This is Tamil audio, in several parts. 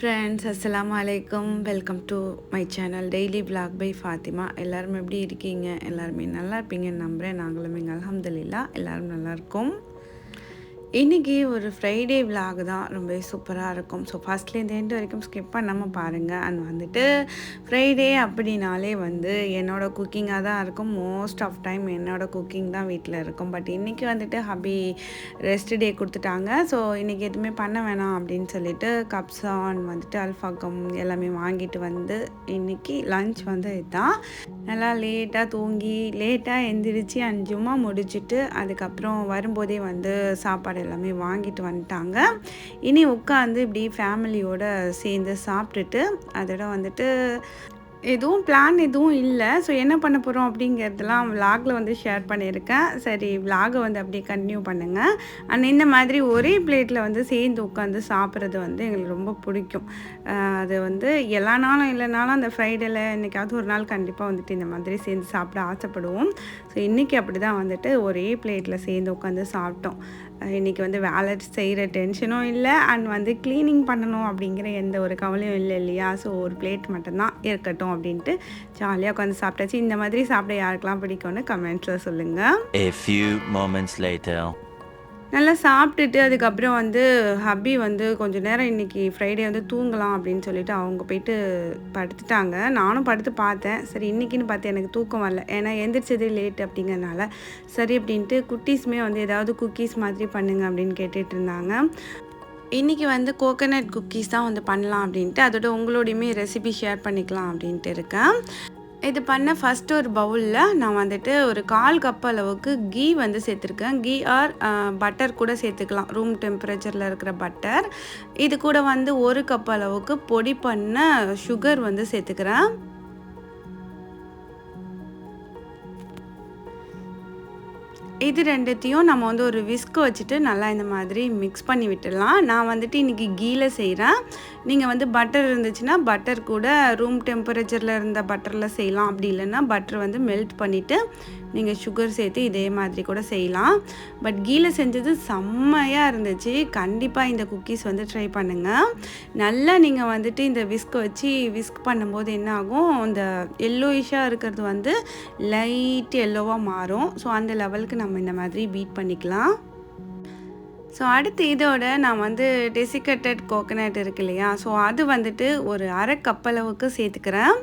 ஃப்ரெண்ட்ஸ் அஸ்லாம் வலைக்கம் welcome to my channel daily vlog by Fathima எல்லாரும் எப்படி இருக்கீங்க? எல்லாருமே நல்லா இருப்பீங்கன்னு நம்புகிறேன் நாங்களும் எங்கள் அலமதுல்லா எல்லோரும் நல்லா இன்றைக்கி ஒரு ஃப்ரைடே விலாக் தான். ரொம்ப சூப்பராக இருக்கும். ஸோ ஃபஸ்ட்லேருந்து எண்டு வரைக்கும் ஸ்கிப் பண்ணாமல் பாருங்கள் அண்ட் வந்துட்டு ஃப்ரைடே அப்படின்னாலே வந்து என்னோடய குக்கிங்காக தான் இருக்கும். மோஸ்ட் ஆஃப் டைம் என்னோடய குக்கிங் தான் வீட்டில் இருக்கும். பட் இன்றைக்கி வந்துட்டு ஹபி ரெஸ்ட் டே கொடுத்துட்டாங்க. ஸோ இன்றைக்கி எதுவுமே பண்ண வேணாம் அப்படின்னு சொல்லிட்டு கப்ஸான் வந்துட்டு அல்ஃபாக்கம் எல்லாமே வாங்கிட்டு வந்து இன்றைக்கி லஞ்ச் வந்து இதுதான் நல்லா லேட்டாக தூங்கி லேட்டாக எந்திரிச்சு அஞ்சுமா முடிச்சுட்டு அதுக்கப்புறம் வரும்போதே வந்து சாப்பாடு எல்லாமே வாங்கிட்டு வந்துட்டாங்க. இனி உட்காந்து இப்படி ஃபேமிலியோடு சேர்ந்து சாப்பிட்டுட்டு அதோட வந்துட்டு எதுவும் பிளான் எதுவும் இல்லை. ஸோ என்ன பண்ண போகிறோம் அப்படிங்கிறதெல்லாம் விலாகில் வந்து ஷேர் பண்ணியிருக்கேன். சரி விலாகை வந்து அப்படியே கண்டினியூ பண்ணுங்கள் அண்ட் இந்த மாதிரி ஒரே பிளேட்டில் வந்து சேர்ந்து உட்காந்து சாப்பிட்றது வந்து எங்களுக்கு ரொம்ப பிடிக்கும். அது வந்து எல்லா நாளும் இல்லைனாலும் அந்த ஃப்ரைடேல என்றைக்காவது ஒரு நாள் கண்டிப்பாக வந்துட்டு இந்த மாதிரி சேர்ந்து சாப்பிட ஆசைப்படுவோம். ஸோ இன்றைக்கி அப்படி தான் வந்துட்டு ஒரே பிளேட்டில் சேர்ந்து உட்காந்து சாப்பிட்டோம். இன்றைக்கி இன்னைக்கு வந்து வேலை செய்கிற டென்ஷனும் இல்லை. அண்ட் வந்து க்ளீனிங் பண்ணணும் அப்படிங்கிற எந்த ஒரு கவலையும் இல்லை இல்லையா? ஸோ ஒரு பிளேட் மட்டும்தான் இருக்கட்டும் அப்படின்ட்டு ஜாலியாக உட்காந்து சாப்பிட்டாச்சு. இந்த மாதிரி சாப்பிட யாருக்கெல்லாம் பிடிக்கும்னு கமெண்ட்ஸில் சொல்லுங்கள் நல்லா சாப்பிட்டுட்டு அதுக்கப்புறம் வந்து ஹப்பி வந்து கொஞ்ச நேரம் இன்றைக்கி ஃப்ரைடே வந்து தூங்கலாம் அப்படின்னு சொல்லிட்டு அவங்க போயிட்டு படுத்துட்டாங்க. நானும் படுத்து பார்த்தேன். சரி இன்னைக்குன்னு பார்த்து எனக்கு தூக்கம் வரல. ஏன்னா எந்திரிச்சது லேட் அப்படிங்கறனால சரி அப்படின்ட்டு குட்டீஸுமே வந்து ஏதாவது குக்கீஸ் மாதிரி பண்ணுங்க அப்படின்னு கேட்டுட்டு இருந்தாங்க. இன்றைக்கி வந்து கோகனட் குக்கீஸ் தான் வந்து பண்ணலாம் அப்படின்ட்டு. அதோட உங்களோடையுமே ரெசிபி ஷேர் பண்ணிக்கலாம் அப்படின்ட்டு இருக்கேன். இது பண்ண ஃபஸ்ட் ஒரு பவுலில் நான் வந்துட்டு ஒரு கால் கப் அளவுக்கு கீ வந்து சேர்த்துருக்கேன். கீ ஆர் பட்டர் கூட சேர்த்துக்கலாம். ரூம் டெம்பரேச்சரில் இருக்கிற பட்டர் இது கூட வந்து ஒரு கப் அளவுக்கு பொடி பண்ண சுகர் வந்து சேர்த்துக்கிறேன். இது ரெண்டுத்தையும் நம்ம வந்து ஒரு விஸ்க் வச்சுட்டு நல்லா இந்த மாதிரி மிக்ஸ் பண்ணி விட்டுடலாம். நான் வந்துட்டு இன்றைக்கி கீல செய்கிறேன் நீங்கள் வந்து பட்டர் இருந்துச்சுன்னா பட்டர் கூட ரூம் டெம்பரேச்சரில் இருந்த பட்டரில் செய்யலாம். அப்படி இல்லைன்னா பட்டர் வந்து மெல்ட் பண்ணிவிட்டு நீங்கள் சுகர் சேர்த்து இதே மாதிரி கூட செய்யலாம். பட் கீல செஞ்சது செம்மையாக இருந்துச்சு. கண்டிப்பாக இந்த குக்கீஸ் வந்து ட்ரை பண்ணுங்கள் நல்லா நீங்கள் வந்துட்டு இந்த விஸ்க் வச்சு விஸ்க் பண்ணும்போது என்ன ஆகும்? இந்த எல்லோயிஷாக இருக்கிறது வந்து லைட் எல்லோவாக மாறும். ஸோ அந்த லெவலுக்கு நம்ம இந்த மாதிரி பீட் பண்ணிக்கலாம். ஸோ அடுத்து இதோட நான் வந்து டெசிகட்டட் கோகனட் இருக்கு இல்லையா? ஸோ அது வந்துட்டு ஒரு அரை கப்பளவுக்கு சேர்த்துக்கிறேன்.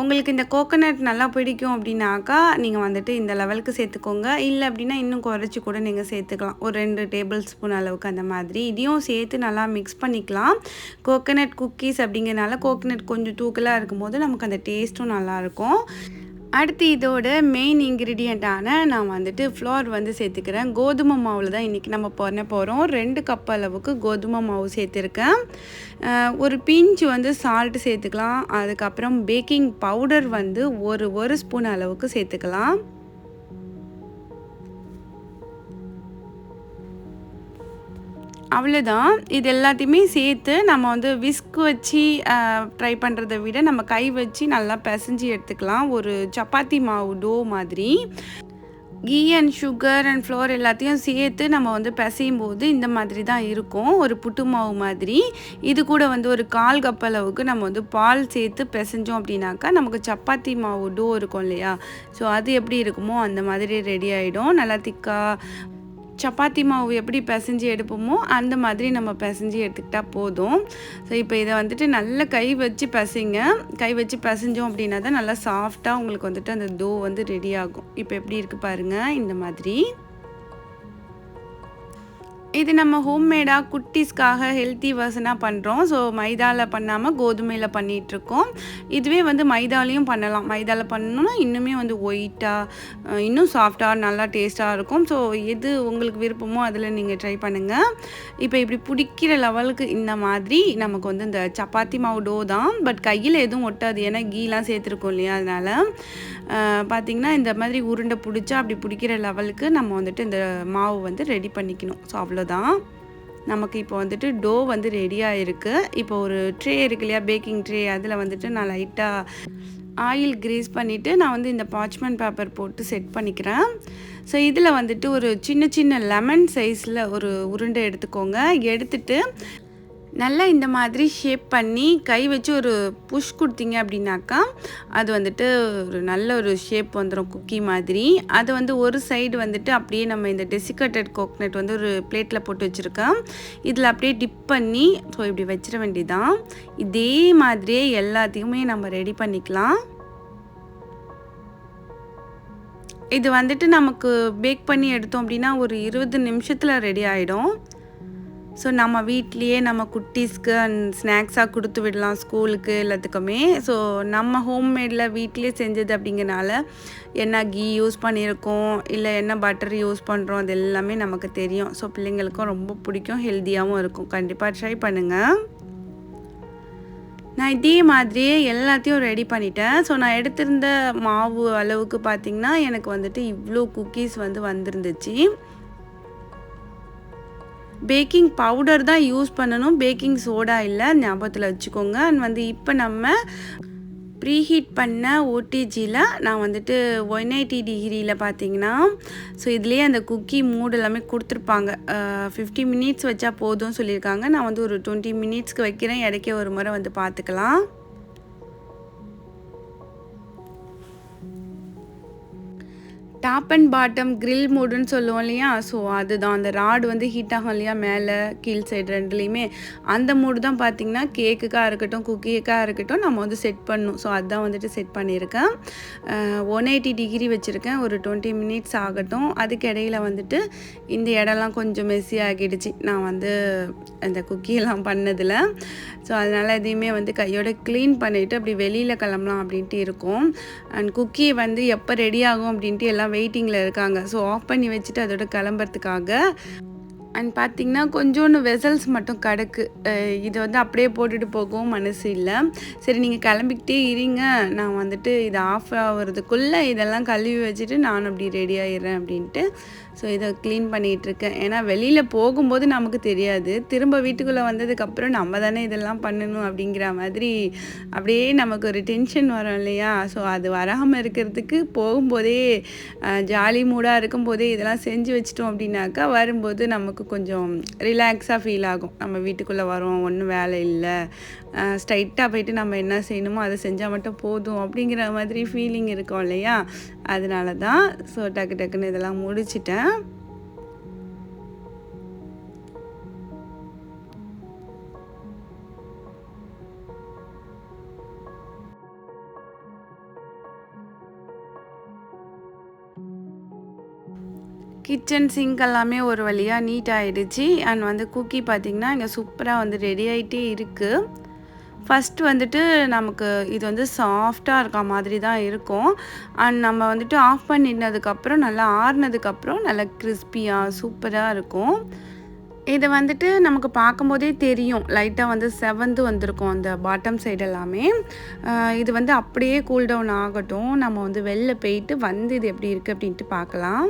உங்களுக்கு இந்த கோகனட் நல்லா பிடிக்கும் அப்படின்னாக்கா நீங்கள் வந்துட்டு இந்த லெவலுக்கு சேர்த்துக்கோங்க. இல்லை அப்படின்னா இன்னும் குறைச்சி கூட நீங்கள் சேர்த்துக்கலாம். ஒரு ரெண்டு டேபிள் ஸ்பூன் அளவுக்கு அந்த மாதிரி. இதையும் சேர்த்து நல்லா மிக்ஸ் பண்ணிக்கலாம். கோகனட் குக்கீஸ் அப்படிங்கிறனால கோகனட் கொஞ்சம் தூக்கலாக இருக்கும்போது நமக்கு அந்த டேஸ்ட்டும் நல்லாயிருக்கும் அடுத்து இதோட மெயின் இன்க்ரீடியண்ட்டான நான் வந்துட்டு ஃப்ளோர் வந்து சேர்த்துக்கிறேன். கோதுமை மாவில் தான் இன்றைக்கி நம்ம பண்ண போகிறோம் ரெண்டு கப் அளவுக்கு கோதுமை மாவு சேர்த்துருக்கேன். ஒரு பிஞ்சு வந்து சால்ட் சேர்த்துக்கலாம். அதுக்கப்புறம் பேக்கிங் பவுடர் வந்து ஒரு ஒரு ஸ்பூன் அளவுக்கு சேர்த்துக்கலாம். அவ்வளோதான் இது எல்லாத்தையுமே சேர்த்து நம்ம வந்து விஸ்க் வச்சு ட்ரை பண்ணுறதை விட நம்ம கை வச்சு நல்லா பிசைஞ்சு எடுத்துக்கலாம். ஒரு சப்பாத்தி மாவு டோ மாதிரி. Ghee and sugar and flour எல்லாத்தையும் சேர்த்து நம்ம வந்து பிசையும் போது இந்த மாதிரி தான் இருக்கும். ஒரு புட்டு மாவு மாதிரி. இது கூட வந்து ஒரு கால் கப் அளவுக்கு நம்ம வந்து பால் சேர்த்து பிசைஞ்சோம் அப்படின்னாக்கா நமக்கு சப்பாத்தி மாவு டோ இருக்கும் இல்லையா? ஸோ அது எப்படி இருக்குமோ அந்த மாதிரி ரெடி ஆகிடும் நல்லா திக்காக சப்பாத்தி மாவு எப்படி பிசைஞ்சு எடுப்போமோ அந்த மாதிரி நம்ம பிசைஞ்சு எடுத்துக்கிட்டால் போதும். ஸோ இப்போ இதை வந்துட்டு நல்ல கை வச்சு பிசைங்க. கை வச்சு பிசைஞ்சோம் அப்படின்னா தான் நல்லா சாஃப்டாக உங்களுக்கு வந்துட்டு அந்த டோ வந்து ரெடி ஆகும். இப்போ எப்படி இருக்குது பாருங்கள் இந்த மாதிரி. இது நம்ம ஹோம்மேடாக குட்டீஸ்க்காக ஹெல்த்தி வர்சனாக பண்ணுறோம் ஸோ மைதாவில் பண்ணாமல் கோதுமையில் பண்ணிகிட்ருக்கோம் இதுவே வந்து மைதாலையும் பண்ணலாம். மைதாவில் பண்ணணும்னா இன்னுமே வந்து ஒயிட்டாக இன்னும் சாஃப்டாக நல்லா டேஸ்ட்டாக இருக்கும். ஸோ எது உங்களுக்கு விருப்பமோ அதில் நீங்கள் ட்ரை பண்ணுங்கள் இப்போ இப்படி பிடிக்கிற லெவலுக்கு இந்த மாதிரி நமக்கு வந்து இந்த சப்பாத்தி மாவு டோ தான். பட் கையில் எதுவும் ஒட்டாது. ஏன்னா கீலாம் சேர்த்துருக்கோம் இல்லையா அதனால். பார்த்திங்கன்னா இந்த மாதிரி உருண்டை பிடிச்சா அப்படி பிடிக்கிற லெவலுக்கு நம்ம வந்துட்டு இந்த மாவு வந்து ரெடி பண்ணிக்கணும். ஸோ அவ்வளோ அவ்வளோதான் நமக்கு இப்போ வந்துட்டு டோ வந்து ரெடியாக இருக்குது இப்போ ஒரு ட்ரே இருக்கு இல்லையா? பேக்கிங் ட்ரே அதில் வந்துட்டு நான் லைட்டாக ஆயில் கிரீஸ் பண்ணிவிட்டு நான் வந்து இந்த பாச்மெண்ட் பேப்பர் போட்டு செட் பண்ணிக்கிறேன். ஸோ இதில் வந்துட்டு ஒரு சின்ன சின்ன லெமன் சைஸில் ஒரு உருண்டை எடுத்துக்கோங்க. எடுத்துட்டு நல்லா இந்த மாதிரி ஷேப் பண்ணி கை வச்சு ஒரு புஷ் கொடுத்தீங்க அப்படின்னாக்கா அது வந்துட்டு ஒரு நல்ல ஒரு ஷேப் வந்துடும் குக்கி மாதிரி. அது வந்து ஒரு சைடு வந்துட்டு அப்படியே நம்ம இந்த டெசிகேட்டட் கோக்னட் வந்து ஒரு பிளேட்டில் போட்டு வச்சுருக்கேன் இதில் அப்படியே டிப் பண்ணி ஸோ இப்படி வச்சிட வேண்டியதான் இதே மாதிரியே எல்லாத்தையுமே நம்ம ரெடி பண்ணிக்கலாம். இது வந்துட்டு நமக்கு பேக் பண்ணி எடுத்தோம் அப்படின்னா ஒரு இருபது நிமிஷத்தில் ரெடி ஆகிடும் ஸோ நம்ம வீட்லேயே நம்ம குட்டீஸ்க்கு அண்ட் ஸ்நாக்ஸாக கொடுத்து விடலாம் ஸ்கூலுக்கு எல்லாத்துக்குமே. ஸோ நம்ம ஹோம்மேடில் வீட்லேயே செஞ்சது அப்படிங்கிறனால என்ன கீ யூஸ் பண்ணியிருக்கோம் இல்லை என்ன பட்டர் யூஸ் பண்ணுறோம் அது எல்லாமே நமக்கு தெரியும். ஸோ பிள்ளைங்களுக்கும் ரொம்ப பிடிக்கும் ஹெல்த்தியாகவும் இருக்கும். கண்டிப்பாக ட்ரை பண்ணுங்கள் நான் இதே மாதிரியே எல்லாத்தையும் ரெடி பண்ணிட்டேன். ஸோ நான் எடுத்திருந்த மாவு அளவுக்கு பார்த்திங்கன்னா எனக்கு வந்துட்டு இவ்வளோ குக்கீஸ் வந்து வந்துருந்துச்சு. பேக்கிங் பவுடர் தான் யூஸ் பண்ணணும். பேக்கிங் சோடா இல்லை ஞாபகத்தில் வச்சுக்கோங்க. அண்ட் வந்து இப்போ நம்ம ப்ரீஹீட் பண்ண ஓடிஜியில் நான் வந்துட்டு ஒன் எயிட்டி டிகிரியில் பார்த்தீங்கன்னா ஸோ இதுலேயே அந்த குக்கி மூடு எல்லாமே கொடுத்துருப்பாங்க. ஃபிஃப்டி மினிட்ஸ் வச்சா போதும்னு சொல்லியிருக்காங்க. நான் வந்து ஒரு டுவெண்ட்டி மினிட்ஸ்க்கு வைக்கிறேன். இடைக்கே ஒரு முறை வந்து பார்த்துக்கலாம் டாப் அண்ட் பாட்டம் கிரில் மூடுன்னு சொல்லுவோம் இல்லையா? ஸோ அதுதான். அந்த ராடு வந்து ஹீட் ஆகும் இல்லையா? மேலே கீழ் சைடு ரெண்டுலேயுமே. அந்த மூடு தான் பார்த்திங்கன்னா கேக்குக்காக இருக்கட்டும் குக்கீக்காக இருக்கட்டும் நம்ம வந்து செட் பண்ணணும் ஸோ அதுதான் வந்துட்டு செட் பண்ணியிருக்கேன். ஒன் எயிட்டி டிகிரி வச்சுருக்கேன். ஒரு டுவெண்ட்டி மினிட்ஸ் ஆகட்டும். அதுக்கு இடையில வந்துட்டு இந்த இடம்லாம் கொஞ்சம் மெஸ்ஸி ஆகிடுச்சு. நான் வந்து அந்த குக்கியெல்லாம் பண்ணதில் ஸோ அதனால் எதையுமே வந்து கையோட க்ளீன் பண்ணிவிட்டு அப்படி வெளியில் கிளம்பலாம் அப்படின்ட்டு இருக்கும். அண்ட் குக்கி வந்து எப்போ ரெடி ஆகும் அப்படின்ட்டு எல்லாம் வெயிட்டிங்கில் இருக்காங்க. ஸோ ஆஃப் பண்ணி வச்சுட்டு அதோட கிளம்புறதுக்காக. அண்ட் பார்த்திங்கன்னா கொஞ்சோண்டு வெசல்ஸ் மட்டும் கிடக்கு. இதை வந்து அப்படியே போட்டுட்டு போகவும் மனசு இல்லை. சரி நீங்கள் கிளம்பிக்கிட்டே இருங்க. நான் வந்துட்டு இது ஆஃப் ஆகிறதுக்குள்ளே இதெல்லாம் கழுவி வச்சுட்டு நான் அப்படி ரெடி ஆகிடுறேன் அப்படின்ட்டு ஸோ இதை க்ளீன் பண்ணிகிட்ருக்கேன் ஏன்னா வெளியில் போகும்போது நமக்கு தெரியாது. திரும்ப வீட்டுக்குள்ளே வந்ததுக்கப்புறம் நம்ம தானே இதெல்லாம் பண்ணணும் அப்படிங்கிற மாதிரி அப்படியே நமக்கு ஒரு டென்ஷன் வரும் இல்லையா? ஸோ அது வராமல் இருக்கிறதுக்கு போகும்போதே ஜாலி மூடாக இருக்கும்போதே இதெல்லாம் செஞ்சு வச்சிட்டோம் அப்படின்னாக்கா வரும்போது நமக்கு கொஞ்சம் ரிலாக்ஸாக ஃபீல் ஆகும். நம்ம வீட்டுக்குள்ளே வரோம் ஒன்றும் வேலை இல்லை. ஸ்ட்ரைட்டாக போயிட்டு நம்ம என்ன செய்யணுமோ அதை செஞ்சால் மட்டும் போதும் அப்படிங்கிற மாதிரி ஃபீலிங் இருக்கும் இல்லையா? அதனால தான் ஸோ டக்கு டக்குன்னு இதெல்லாம் முடிச்சிட்டேன். கிச்சன் சிங்க் எல்லாமே ஒரு வழியாக நீட் ஆகிடுச்சு அண்ட் வந்து குக்கி பார்த்திங்கன்னா இங்கே சூப்பராக வந்து ரெடி ஆகிட்டே இருக்குது ஃபஸ்ட்டு வந்துட்டு நமக்கு இது வந்து சாஃப்டாக இருக்க மாதிரி தான் இருக்கும். அண்ட் நம்ம வந்துட்டு ஆஃப் பண்ணினதுக்கப்புறம் நல்லா ஆறுனதுக்கப்புறம் நல்லா கிறிஸ்பியாக சூப்பராக இருக்கும். இதை வந்துட்டு நமக்கு பார்க்கும்போதே தெரியும். லைட்டாக வந்து செவந்து வந்திருக்கும் அந்த பாட்டம் சைடு எல்லாமே. இது வந்து அப்படியே கூல் டவுன் ஆகட்டும். நம்ம வந்து வெளில போயிட்டு வந்து இது எப்படி இருக்குது அப்படின்ட்டு பார்க்கலாம்.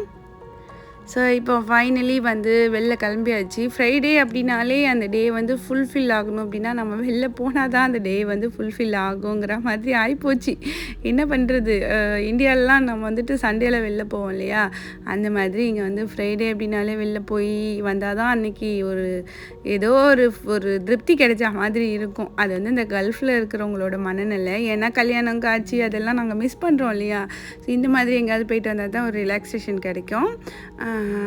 ஸோ இப்போ ஃபைனலி வந்து வெளில கிளம்பியாச்சு. ஃப்ரைடே அப்படின்னாலே அந்த டே வந்து ஃபுல்ஃபில் ஆகணும் அப்படின்னா நம்ம வெளில போனால் தான் அந்த டே வந்து ஃபுல்ஃபில் ஆகுங்கிற மாதிரி ஆகிப்போச்சு என்ன பண்ணுறது இந்தியாவிலலாம் நம்ம வந்துட்டு சண்டேல வெளில போவோம் இல்லையா? அந்த மாதிரி இங்கே வந்து ஃப்ரைடே அப்படின்னாலே வெளில போய் வந்தால் தான் அன்றைக்கி ஒரு ஏதோ ஒரு ஒரு திருப்தி கிடைச்ச மாதிரி இருக்கும். அது வந்து இந்த கல்ஃபில் இருக்கிறவங்களோட மனநிலை. ஏன்னா கல்யாணம் காட்சி அதெல்லாம் நாங்கள் மிஸ் பண்ணுறோம் இல்லையா? ஸோ இந்த மாதிரி எங்கேயாவது போயிட்டு வந்தால் தான் ஒரு ரிலாக்ஸேஷன் கிடைக்கும்.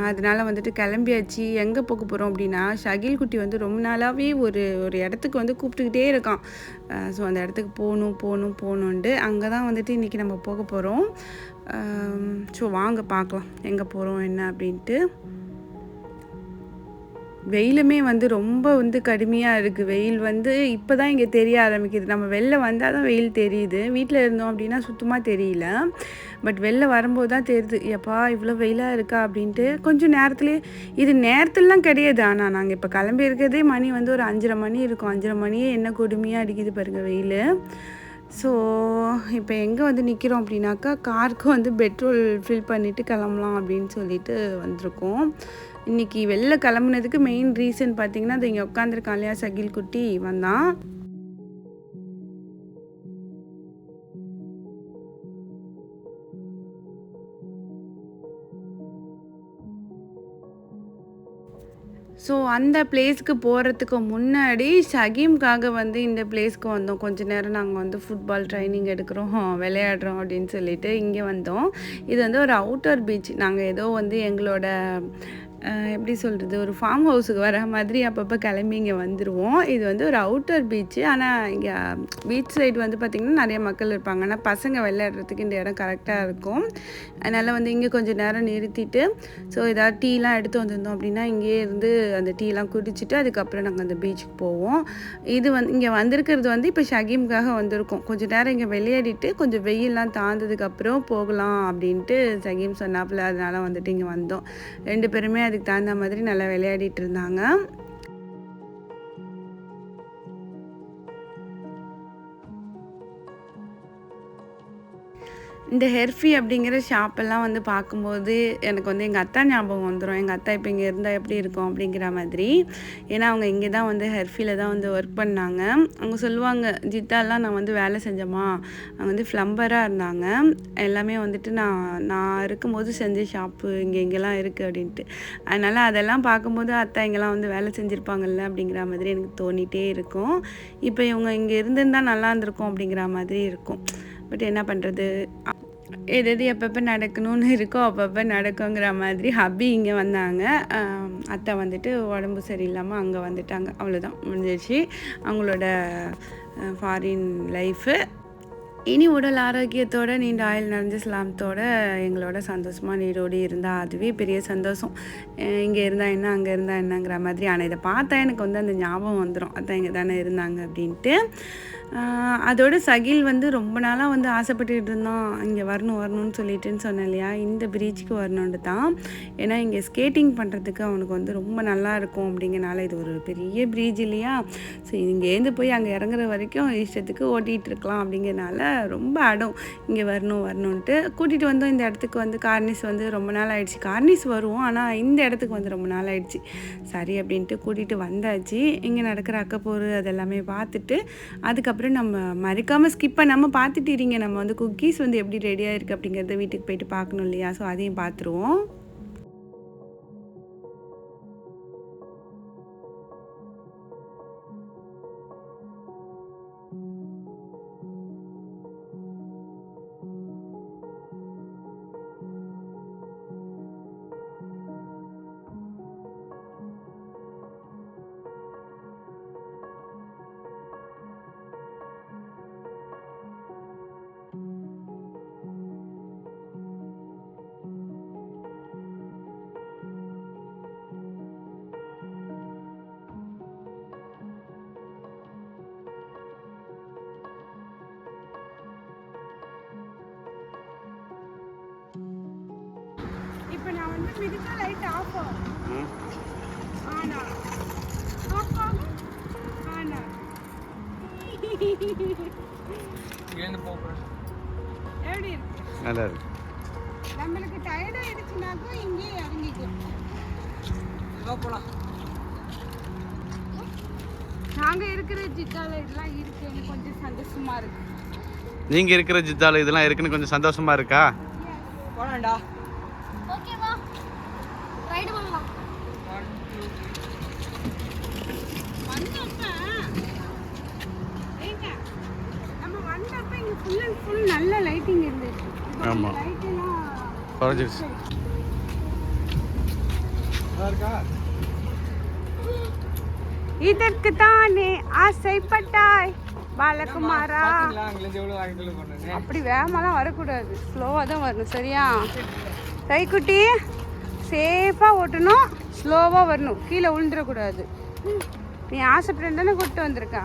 அதனால வந்துட்டு கிளம்பியாச்சு. எங்கே போக போகிறோம் அப்படின்னா ஷகில் குட்டி வந்து ரொம்ப நாளாகவே ஒரு ஒரு இடத்துக்கு வந்து கூப்பிட்டுக்கிட்டே இருக்கான். ஸோ அந்த இடத்துக்கு போகணும் போகணும் போகணுன்ட்டு அங்கே தான் வந்துட்டு இன்றைக்கி நம்ம போக போகிறோம் ஸோ வாங்க பார்க்கலாம். எங்கே போகிறோம் என்ன அப்படின்ட்டு. வெயிலுமே வந்து ரொம்ப வந்து கடுமையாக இருக்குது வெயில் வந்து இப்போ தான் இங்கே தெரிய ஆரம்பிக்குது. நம்ம வெளில வந்தால் தான் வெயில் தெரியுது. வீட்டில் இருந்தோம் அப்படின்னா சுத்தமாக தெரியல. பட் வெளில வரும்போது தான் தெரியுது எப்பா இவ்வளோ வெயிலாக இருக்கா? அப்படின்ட்டு கொஞ்சம் நேரத்துலேயே இது நேரத்துலலாம் கிடையாது. ஆனால் நாங்கள் இப்போ கிளம்பி இருக்கிறதே மணி வந்து ஒரு அஞ்சரை மணி இருக்கும். அஞ்சரை மணியே என்ன கொடுமையாக அடிக்குது பாருங்கள் வெயில். ஸோ இப்போ எங்கே வந்து நிற்கிறோம் அப்படின்னாக்கா காருக்கு வந்து பெட்ரோல் ஃபில் பண்ணிவிட்டு கிளம்பலாம் அப்படின்னு சொல்லிட்டு வந்திருக்கோம். இன்னைக்கு வெளில கிளம்புனதுக்கு மெயின் ரீசன் பார்த்தீங்கன்னா அது இங்கே உட்காந்துருக்கா இல்லையா சகில் குட்டி வந்தான் ஸோ அந்த பிளேஸ்க்கு போகிறதுக்கு முன்னாடி ஷகீம்காக வந்து இந்த பிளேஸ்க்கு வந்தோம். கொஞ்ச நேரம் நாங்கள் வந்து ஃபுட்பால் ட்ரைனிங் எடுக்கிறோம் விளையாடுறோம் அப்படின்னு சொல்லிட்டு இங்கே வந்தோம். இது வந்து ஒரு அவுட்டர் பீச் நாங்கள் ஏதோ வந்து எங்களோட எப்படி சொல்கிறது ஒரு ஃபார்ம் ஹவுஸுக்கு வர மாதிரி அப்பப்போ கிளம்பி இங்கே வந்துடுவோம் இது வந்து ஒரு அவுட்டர் பீச்சு ஆனால் இங்கே பீச் சைடு வந்து பார்த்திங்கன்னா நிறைய மக்கள் இருப்பாங்க. ஆனால் பசங்க விளையாடுறதுக்கு இந்த இடம் கரெக்டாக இருக்கும். அதனால் வந்து இங்கே கொஞ்சம் நேரம் நிறுத்திட்டு ஸோ ஏதாவது டீலாம் எடுத்து வந்திருந்தோம் அப்படின்னா இங்கேயே இருந்து அந்த டீலாம் குடிச்சிட்டு அதுக்கப்புறம் நாங்கள் அந்த பீச்சுக்கு போவோம். இது வந்து இங்கே வந்திருக்கிறது வந்து இப்போ ஷகீம்காக வந்திருக்கோம். கொஞ்சம் நேரம் இங்கே விளையாடிட்டு கொஞ்சம் வெயிலெலாம் தாழ்ந்ததுக்கப்புறம் போகலாம் அப்படின்ட்டு ஷகீம் சொன்னாப்புல அதனால் வந்துட்டு இங்கே வந்தோம். ரெண்டு பேருமே அதுக்கு தகுந்த மாதிரி நல்லா விளையாடிட்டு இருந்தாங்க. இந்த ஹெர்ஃபி அப்படிங்கிற ஷாப்பெல்லாம் வந்து பார்க்கும்போது எனக்கு வந்து எங்கள் அத்தா ஞாபகம் வந்துடும் எங்கள் அத்தா இப்போ இங்கே இருந்தால் எப்படி இருக்கும் அப்படிங்கிற மாதிரி. ஏன்னா அவங்க இங்கே தான் வந்து ஹெர்ஃபியில் தான் வந்து ஒர்க் பண்ணாங்க. அவங்க சொல்லுவாங்க ஜித்தாலாம் நான் வந்து வேலை செஞ்சோமா அவங்க வந்து ஃப்ளம்பராக இருந்தாங்க. எல்லாமே வந்துட்டு நான் நான் இருக்கும்போது செஞ்ச ஷாப்பு இங்கே இங்கெல்லாம் இருக்குது அப்படின்ட்டு. அதனால் அதெல்லாம் பார்க்கும்போது அத்தா இங்கெல்லாம் வந்து வேலை செஞ்சுருப்பாங்கல்ல அப்படிங்கிற மாதிரி எனக்கு தோணிகிட்டே இருக்கும். இப்போ இவங்க இங்கே இருந்திருந்தா நல்லா இருந்திருக்கும் அப்படிங்கிற மாதிரி இருக்கும். பட் என்ன பண்ணுறது எது எது எப்பப்போ நடக்கணும்னு இருக்கோ அப்பப்போ நடக்குங்கிற மாதிரி ஹப்பி இங்கே வந்தாங்க. அத்தை வந்துட்டு உடம்பு சரியில்லாமல் அங்கே வந்துட்டாங்க. அவ்வளோதான் முடிஞ்சிச்சு அவங்களோட ஃபாரின் லைஃபு இனி உடல் ஆரோக்கியத்தோட நீண்ட ஆயுள் நிறைஞ்ச ஸ்லாமத்தோட எங்களோட சந்தோஷமாக நீரோடி இருந்தால் அதுவே பெரிய சந்தோஷம். இங்கே இருந்தால் என்ன அங்கே இருந்தால் என்னங்கிற மாதிரி ஆனால் இதை பார்த்தா எனக்கு வந்து அந்த ஞாபகம் வந்துடும் அதான் இங்கே தானே இருந்தாங்க அப்படின்ட்டு. அதோட சகில் வந்து ரொம்ப நாளாக வந்து ஆசைப்பட்டுட்டு இருந்தான். இங்கே வரணும் வரணும்னு சொல்லிட்டுன்னு சொன்னேன் இல்லையா? இந்த பீச்சுக்கு வரணுன்ட்டு தான். ஏன்னா இங்கே ஸ்கேட்டிங் பண்ணுறதுக்கு அவனுக்கு வந்து ரொம்ப நல்லா இருக்கும் அப்படிங்கிறனால இது ஒரு பெரிய பிரீஜ் இல்லையா? ஸோ இங்கேருந்து போய் அங்கே இறங்குற வரைக்கும் இஷ்டத்துக்கு ஓட்டிகிட்டு இருக்கலாம் அப்படிங்கிறனால ரொம்ப அடம். இங்கே வரணும் வரணுன்ட்டு கூட்டிகிட்டு வந்தோம். இந்த இடத்துக்கு வந்து கார்னிஸ் வந்து ரொம்ப நாள் ஆயிடுச்சு. கார்னிஸ் வருவோம் ஆனால் இந்த இடத்துக்கு வந்து ரொம்ப நாள் ஆயிடுச்சு. சரி அப்படின்ட்டு கூட்டிகிட்டு வந்தாச்சு. இங்கே நடக்கிற அக்கப்போர் அதெல்லாமே பார்த்துட்டு அதுக்கப்புறம் நம்ம மறக்காமல் ஸ்கிப் பண்ணாமல் பார்த்துட்டு இருங்க. நம்ம வந்து குக்கீஸ் வந்து எப்படி ரெடியாக இருக்குது அப்படிங்கிறத வீட்டுக்கு போயிட்டு பார்க்கணும் இல்லையா? ஸோ அதையும் பார்த்துருவோம். எப்படி இருக்கு? நல்லா இருக்கு நம்மளுக்கு டயர்ட் ஆயிடுச்சுனாக்கும் இங்கே போகலாம் நாங்க இருக்கிற ஜித்தால இதெல்லாம் இருக்கு. எனக்கு கொஞ்சம் சந்தோஷமா இருக்கு. நீங்க இருக்கிற ஜித்தால இதெல்லாம் இருக்குன்னு கொஞ்சம் சந்தோஷமா இருக்கா? போகலாம்டா ஓகேவா ரைடு பண்ணலாம் வந்தப்ப ஏங்க நம்ம வந்தப்ப இங்க ஃபுல் அண்ட் ஃபுல் நல்ல லைட்டிங் இருந்துச்சு. ஆமா. லைட் எல்லாம் குறைஞ்சிருச்சு. இதற்கு தானே ஆசைப்பட்டாய் பாலகுமாரா? அப்படி வேகமாலாம் வரக்கூடாது. ஸ்லோவாக தான் வரணும் சரியா? கைக்குட்டி சேஃபாக ஓட்டணும் ஸ்லோவாக வரணும். கீழே விழுந்துடக்கூடாது நீ ஆசைப்பட்டு தானே கூப்பிட்டு வந்திருக்கா?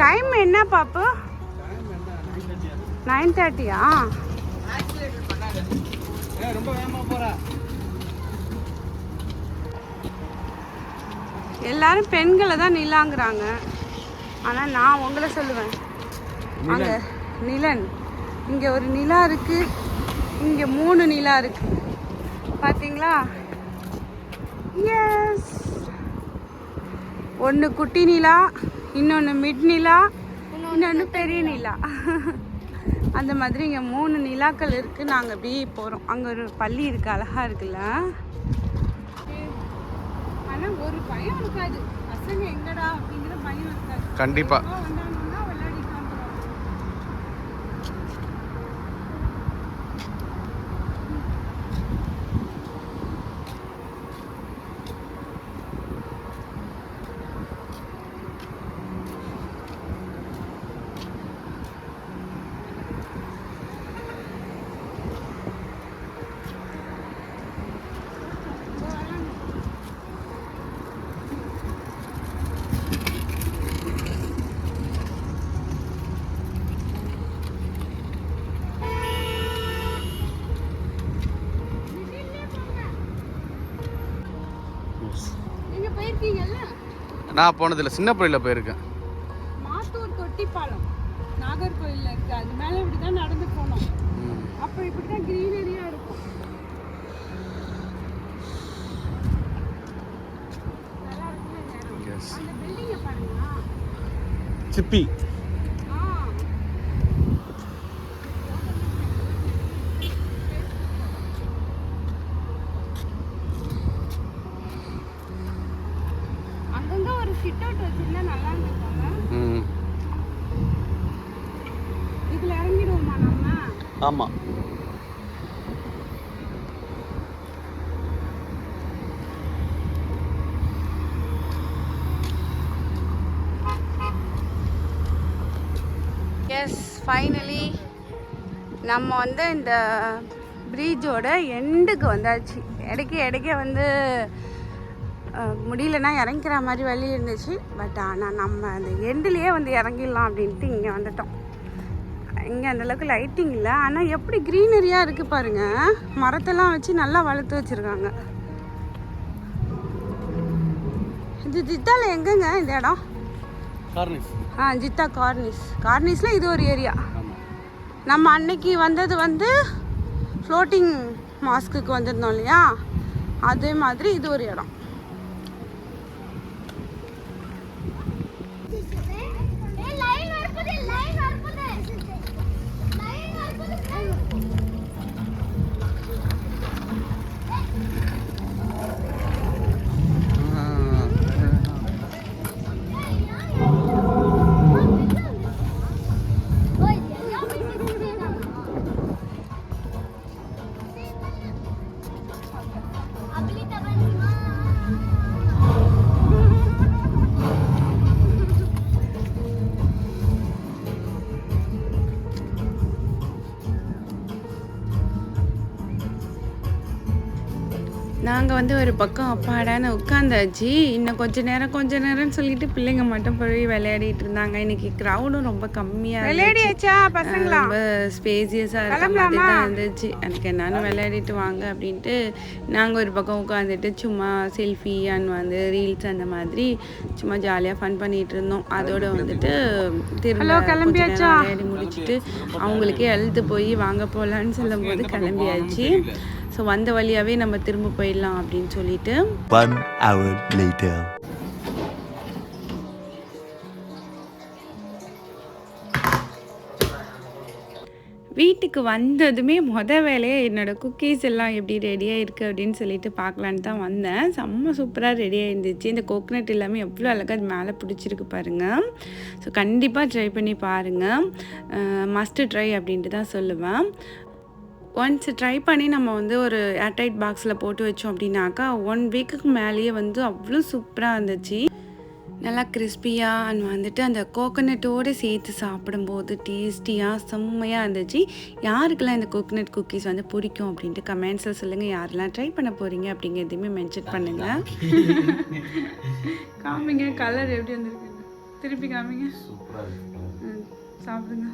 டைம் என்ன பாப்பு? நைன் தேர்ட்டியா எல்லாரும் பெண்களை தான் நிலாங்கிறாங்க. ஆனால் நான் உங்களை சொல்லுவேன். அங்கே நிலன். இங்கே ஒரு நிலா இருக்கு. இங்கே மூணு நிலா இருக்கு. பார்த்தீங்களா எஸ் ஒன்று குட்டி நிலா இன்னொன்று மிட் நிலா இன்னொன்று பெரிய நிலா. அந்த மாதிரி இங்கே மூணு நிலாக்கள் இருக்குது நாங்கள் அப்படியே போகிறோம் அங்கே ஒரு பள்ளி இருக்குது அழகாக இருக்குல்ல? ஆனா ஒரு பயம் இருக்காது. பசங்க எங்கடா அப்படிங்கிற பயம் இருக்காது. கண்டிப்பா சும்மா வந்தாங்கன்னா விளையாடிட்டு வந்துருவாங்க நீங்க போயிருக்கீங்கல்ல? நான் போனதில்லை. சின்ன பிள்ளையில போயிருக்கேன். மாத்தூர் தொட்டிப்பாலம் நாகர்கோயில்ல இருக்கு. அது மேல இப்படிதான் நடந்து போனோம். அப்ப இப்படிதான் கிரீனரியா இருக்கும். நல்லா இருக்குல்ல இந்த இடம்? Yes. அந்த பில்டிங்க பாருங்களா சிப்பி ஆ அங்கங்க ஒரு சிட் அவுட் வச்சிருந்தா நல்லா இருந்திருப்பாங்க ம் இதுல இறங்கிடுவோமா நம்ம ஆமாம் எஸ் ஃபைனலி நம்ம வந்து இந்த ப்ரீஜோட எண்டுக்கு வந்தாச்சு. இடைக்கு இடைக்கே வந்து முடியலன்னா இறங்கிக்கிற மாதிரி வழி இருந்துச்சு. பட் ஆனால் நம்ம அந்த எண்டுலேயே வந்து இறங்கிடலாம் அப்படின்ட்டு இங்கே வந்துட்டோம். இங்கே அந்தளவுக்கு லைட்டிங் இல்லை. ஆனால் எப்படி க்ரீனரியாக இருக்குது பாருங்க. மரத்தெல்லாம் வச்சு நல்லா வளர்த்து வச்சுருக்காங்க. இது ஜித்தால எங்கங்க இந்த இடம்? ஆ ஜித்தா கார்னிஸ் கார்னிஸில் இது ஒரு ஏரியா நம்ம அன்னைக்கு வந்தது வந்து ஃப்ளோட்டிங் மாஸ்க்குக்கு வந்திருந்தோம் இல்லையா? அதே மாதிரி இது ஒரு இடம். வந்து ஒரு பக்கம் அப்பாடான்னு உட்காந்தாச்சு. இன்னும் கொஞ்ச நேரம் கொஞ்ச நேரம்னு சொல்லிட்டு பிள்ளைங்க மட்டும் போய் விளையாடிட்டு இருந்தாங்க. இன்னைக்கு க்ரௌடும் ரொம்ப கம்மியாக விளையாடியாச்சா பசங்களா? ரொம்ப ஸ்பேசியஸாக இருக்க மாதிரி தான் இருந்துச்சு. எனக்கு என்னன்னு விளையாடிட்டு வாங்க அப்படின்ட்டு நாங்கள் ஒரு பக்கம் உட்காந்துட்டு சும்மா செல்ஃபி அண்ட் வந்து ரீல்ஸ் அந்த மாதிரி சும்மா ஜாலியாக ஃபன் பண்ணிட்டு இருந்தோம். அதோட வந்துட்டு திரும்ப விளையாடி முடிச்சுட்டு அவங்களுக்கே அழுத்து போய் வாங்க போகலான்னு சொல்லும்போது கிளம்பியாச்சு. ஸோ வந்த வழியாகவே நம்ம திரும்ப போயிடலாம் அப்படின்னு சொல்லிட்டு. One hour later. வீட்டுக்கு வந்ததுமே மொத வேலையே என்னோடய குக்கீஸ் எல்லாம் எப்படி ரெடியாக இருக்குது அப்படின்னு சொல்லிட்டு பார்க்கலான்னு தான் வந்தேன். செம்ம சூப்பராக ரெடியாக இருந்துச்சு இந்த கோகனட் எல்லாமே எவ்வளோ அழகாக அது மேலே பிடிச்சிருக்கு பாருங்கள் ஸோ கண்டிப்பாக ட்ரை பண்ணி பாருங்கள் மஸ்ட்டு ட்ரை அப்படின்ட்டு தான் சொல்லுவேன். ஒன்ஸ் ட்ரை பண்ணி நம்ம வந்து ஒரு ஏர்டைட் பாக்ஸில் போட்டு வச்சோம் அப்படின்னாக்கா ஒன் வீக்குக்கு மேலேயே வந்து அவ்வளோ சூப்பராக இருந்துச்சு. நல்லா கிறிஸ்பியாக அண்ட் வந்துட்டு அந்த கோகனட்டோடு சேர்த்து சாப்பிடும்போது டேஸ்டியாக செம்மையாக இருந்துச்சு. யாருக்கெல்லாம் இந்த கோகனட் குக்கீஸ் வந்து பிடிக்கும் அப்படின்ட்டு கமெண்ட்ஸில் சொல்லுங்கள் யாரெல்லாம் ட்ரை பண்ண போகிறீங்க அப்படிங்கிறதையுமே மென்ஷன் பண்ணுங்கள் காமிங்க கலர் எப்படி வந்திருக்கு? திருப்பி காமிங்க. ம், சாப்பிடுங்க.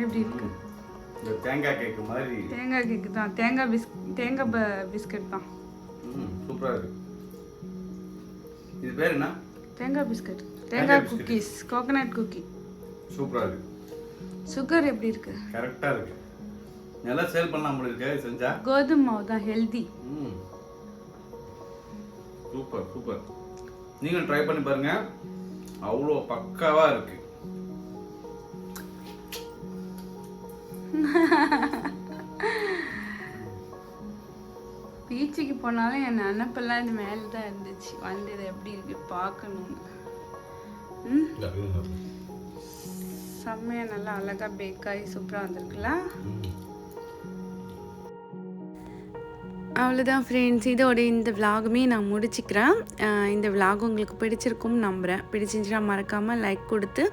எப்படி இருக்கு? இந்த தேங்காய் கேக்கு மாதிரி. தேங்காய் கேக்கு தான். தேங்காய் பிஸ் தேங்காய் ப- பிஸ்கட் தான். சூப்பராக இருக்கு. இது பேர் என்ன? தேங்காய் பிஸ்கட். தேங்காய். குக்கீஸ். Coconut cookie. சூப்பராக இருக்கு. சுகர் எப்படி இருக்கு? கரெக்டாக இருக்கு. நல்லா சேல் பண்ணலாம் போல இருக்கு செஞ்சா. கோதுமை மாவு தான் ஹெல்தி. ம். Super super. நீங்களும் ட்ரை பண்ணி பாருங்க. அவ்வளோ பக்காவா இருக்கு. பீச்சுக்கு போனாலும் என் நினப்பெல்லாம் இது மேலே தான் இருந்துச்சு. வந்து இது எப்படி இருக்கு பார்க்கணும்னு. செம்மையாக நல்லா அழகாக பேக்காகி சூப்பராக வந்திருக்குல்ல? அவ்வளோதான் ஃப்ரெண்ட்ஸ் இதோட இந்த விலாகுமே நான் முடிச்சுக்கிறேன். இந்த விலாக் உங்களுக்கு பிடிச்சிருக்கும்னு நம்புகிறேன் பிடிச்சிருந்துச்சுன்னா மறக்காமல் லைக் கொடுத்து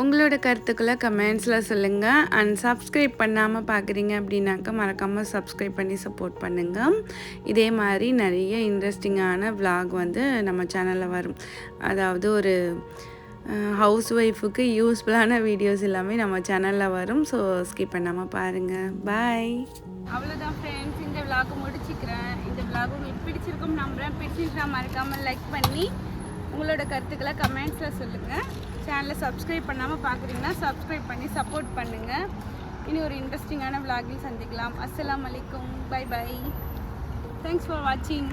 உங்களோட கருத்துக்களை கமெண்ட்ஸில் சொல்லுங்கள் அண்ட் சப்ஸ்கிரைப் பண்ணாமல் பார்க்குறீங்க அப்படின்னாக்கா மறக்காமல் சப்ஸ்கிரைப் பண்ணி சப்போர்ட் பண்ணுங்கள் இதே மாதிரி நிறைய இன்ட்ரெஸ்டிங்கான விலாக் வந்து நம்ம சேனலில் வரும். அதாவது ஒரு ஹவுஸ் ஒய்ஃபுக்கு யூஸ்ஃபுல்லான வீடியோஸ் எல்லாமே நம்ம சேனலில் வரும். ஸோ ஸ்கிப் பண்ணாமல் பாருங்கள் பாய் அவ்வளோதான் ஃப்ரெண்ட்ஸ் இந்த விலாக் முடிச்சுக்கிறேன். இந்த விலாக் உங்களுக்கு பிடிச்சிருக்கும் நம்புகிறேன் பிடிச்சிருந்தா மறக்காமல் லைக் பண்ணி உங்களோட கருத்துக்களை கமெண்ட்ஸில் சொல்லுங்கள் சேனலை சப்ஸ்கிரைப் பண்ணாமல் பார்க்குறீங்கன்னா சப்ஸ்கிரைப் பண்ணி சப்போர்ட் பண்ணுங்கள் இனி ஒரு இன்ட்ரெஸ்டிங்கான விலாகில் சந்திக்கலாம். அஸ்லாம் அலைக்கும். பை பை தேங்க்ஸ் ஃபார் வாட்சிங்